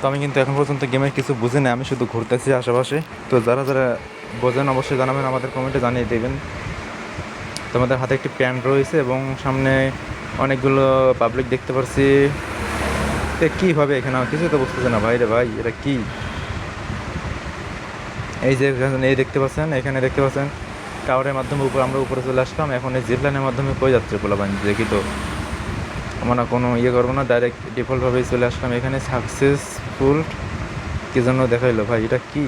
তো আমি কিন্তু এখন পর্যন্ত গেমের কিছু বুঝি না আমি শুধু ঘুরতেছি আশেপাশে। তো যারা যারা বোঝেন অবশ্যই জানাবেন, আমাদের কমেন্টে জানিয়ে দেবেন। তো আমাদের হাতে একটি প্যান্ট রয়েছে এবং সামনে অনেকগুলো পাবলিক দেখতে পাচ্ছি তো কী হবে এখানে আমার কিছু তো বুঝতেছে না, ভাই রে ভাই, এটা কী? এই যে এই দেখতে পাচ্ছেন, এখানে দেখতে পাচ্ছেন টাওয়ারের মাধ্যমে উপর আমরা উপরে চলে আসলাম। এখন এই জিপলাইনের মাধ্যমে কই যাচ্ছে পোলাবান দেখি তো। আমরা কোনো ইয়ে করব না ডাইরেক্ট ডিফল্টভাবেই চলে আসলাম। এখানে সাকসেসফুল কী জন্য দেখাইলো? ভাই, এটা কি?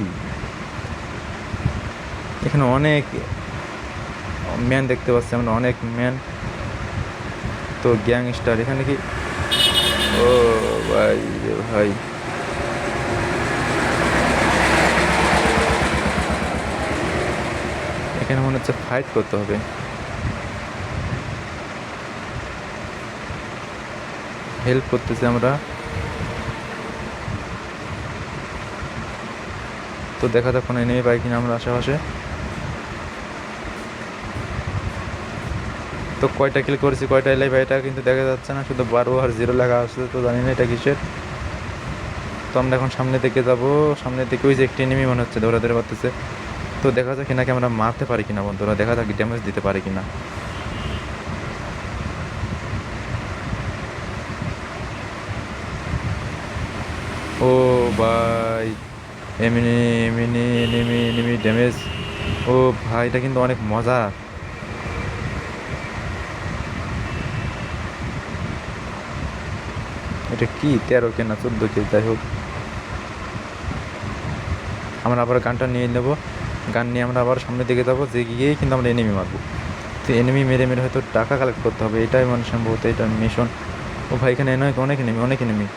এখানে অনেক ম্যান দেখতে পাচ্ছি আমরা, অনেক ম্যান তো গ্যাং স্টার এখানে কি? ও ভাই ভাই। এখানে মনে হচ্ছে ফাইট করতে হবে। হেল্প করতেছি আমরা। তো দেখা যাক কোনো এনিমি পাই কিনা আমরা আশেপাশে। তো কয়টা কিল করেছি, কয়টা এলাই এটা কিন্তু দেখা যাচ্ছে না, শুধু বারো আর জিরো লেখা আসছে তো জানি না এটা কিসের। তো আমরা এখন সামনে দিকে যাব, সামনে দিকে ওই যে একটি এনিমি মনে হচ্ছে দৌড়াতে পারতেছে। তো দেখা যাক এনাকে আমরা মারতে পারি কিনা বন্ধুরা, দেখা যাক ড্যামেজ দিতে পারি কিনা। ও ভাই, এমনি এমনি এনিমি এনিমি ড্যামেজ ও ভাই কিন্তু অনেক মজা। এটা কি? তেরো কেনা, চোদ্দ কে যাই হোক। আমরা আবার গানটা নিয়ে নেব। গান নিয়ে আমরা আবার সামনের দিকে যাব, যে গিয়েই কিন্তু আমরা এনিমি মারবো। তো এনিমি মেরে মেরে হয়তো টাকা কালেক্ট করতে হবে, এটাই মানে সম্ভবত এটা মিশন ও ভাই, এখানে অনেক অনেক এনিমি অনেক এনিমি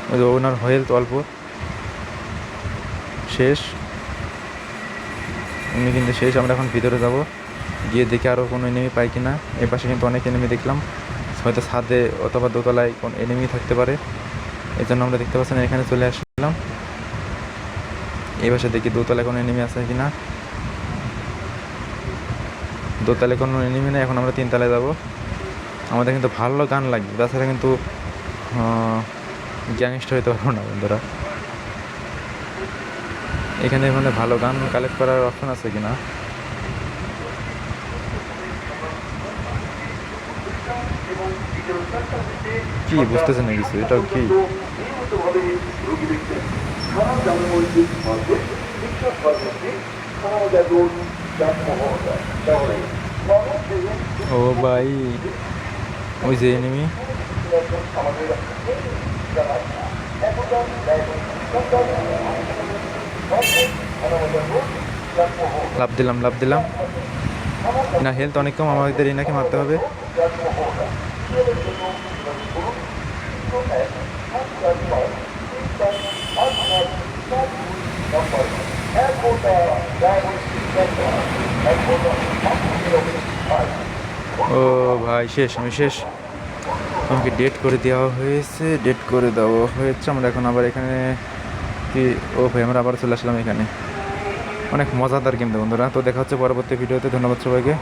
ওই যে ওনার হেলথ অল্প। শেষ। উনি কিন্তু শেষ, আমরা এখন ভিতরে যাব। গিয়ে দেখি আরও কোনো এনিমি পাই কিনা। এ পাশে কিন্তু অনেক এনিমি দেখলাম। হয়তো ছাদে অথবা দোতলায় কোন এনিমি থাকতে পারে। এই জন্য আমরা দেখতে পাচ্ছি না এখানে চলে আসলাম। এই পাশে দেখি দোতলায় কোনো এনিমি আছে কি না দোতলায় কোনো এনিমি নেই, এখন আমরা তিনতলায় যাব। আমাদের কিন্তু ভালো গান লাগবে। তাছাড়া কিন্তু গ্যাংস্টার হইতে পারব না বন্ধুরা। এখানে মানে ভালো গান কালেক্ট করার অপশন আছে কিনা? কি বুঝতেছে না কিছু? এটা কি? ও ভাই, ওই যে এনিমি লাভ দিলাম লাভ দিলাম। না হেলথ অনেক কম, আমাদের এনাকে মারতে হবে। ও ভাই, শেষ, আমি শেষ। আমাকে ডেট করে দেওয়া হয়েছে ডেট করে দেওয়া হয়েছে। আমরা এখন আবার এখানে কি, ও ভাই, আমরা আবার চলে আসলাম এখানে। অনেক মজাদার গেম বন্ধুরা। তো দেখা হচ্ছে পরবর্তী ভিডিওতে। ধন্যবাদ সবাইকে।